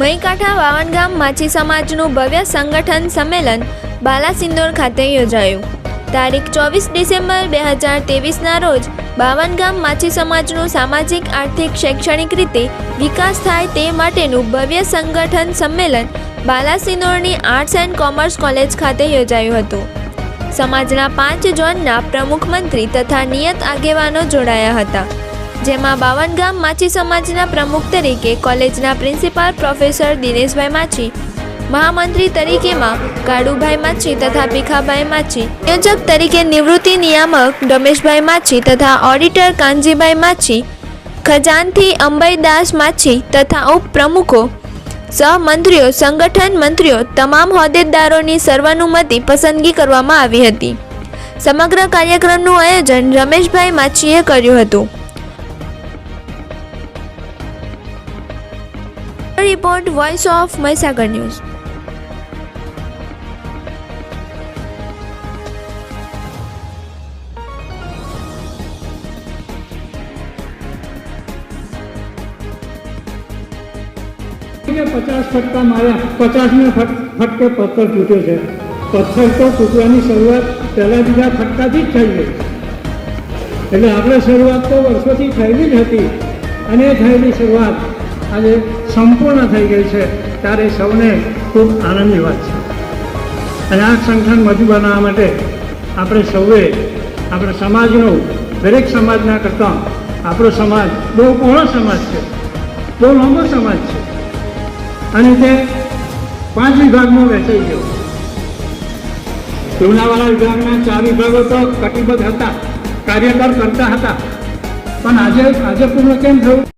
મહીકાંઠા વાવણગામ માછી સમાજનું ભવ્ય સંગઠન સંમેલન બાલાસિંદોર ખાતે યોજાયું. તારીખ ચોવીસ ડિસેમ્બર બે હજાર તેવીસના રોજ બાવનગામ માછી સમાજનું સામાજિક, આર્થિક, શૈક્ષણિક રીતે વિકાસ થાય તે માટેનું ભવ્ય સંગઠન સંમેલન બાલાસિનોરની આર્ટ્સ એન્ડ કોમર્સ કોલેજ ખાતે યોજાયું હતું. સમાજના પાંચ ઝોનના પ્રમુખ મંત્રી તથા નિયત આગેવાનો જોડાયા હતા. જેમાં બાવનગામ માછી સમાજના પ્રમુખ તરીકે કોલેજના પ્રિન્સિપાલ પ્રોફેસર દિનેશભાઈ માછી, મહામંત્રી તરીકેમાં કાળુભાઈ માછી તથા ભીખાભાઈ માછી, સંયોજક તરીકે નિવૃત્તિ નિયામક રમેશભાઈ માછી તથા ઓડિટર કાનજીભાઈ માછી, ખજાનથી અંબાઈદાસ માછી તથા ઉપપ્રમુખો, સહમંત્રીઓ, સંગઠન મંત્રીઓ તમામ હોદ્દેદારોની સર્વાનુમતિ પસંદગી કરવામાં આવી હતી. સમગ્ર કાર્યક્રમનું આયોજન રમેશભાઈ માછીએ કર્યું હતું. Report voice of Mahisagar news પચાસ ફટકા માર્યા પચાસના ફટકે પથ્થર તૂટ્યો છે. પથ્થર તો તૂટવાની શરૂઆત પહેલા બીજા ફટકાથી જ થઈ ગઈ. એટલે આપણે શરૂઆત તો વર્ષોથી થયેલી જ હતી અને થયેલી શરૂઆત આજે સંપૂર્ણ થઈ ગઈ છે, ત્યારે સૌને ખૂબ આનંદની વાત છે. અને આ સંગઠન મજબૂત બનાવવા માટે આપણે સૌએ, આપણે સમાજનો, દરેક સમાજના કરતાં આપણો સમાજ બહુ પહોળો સમાજ છે, બહુ લાંબો સમાજ છે. અને તે પાંચ વિભાગમાં વહેંચાઈ ગયો. લુણાવાડા વિભાગના ચાર વિભાગો તો કટિબદ્ધ હતા, કાર્યકર કરતા હતા. પણ આજે આજે પૂર્ણ કેમ થયું?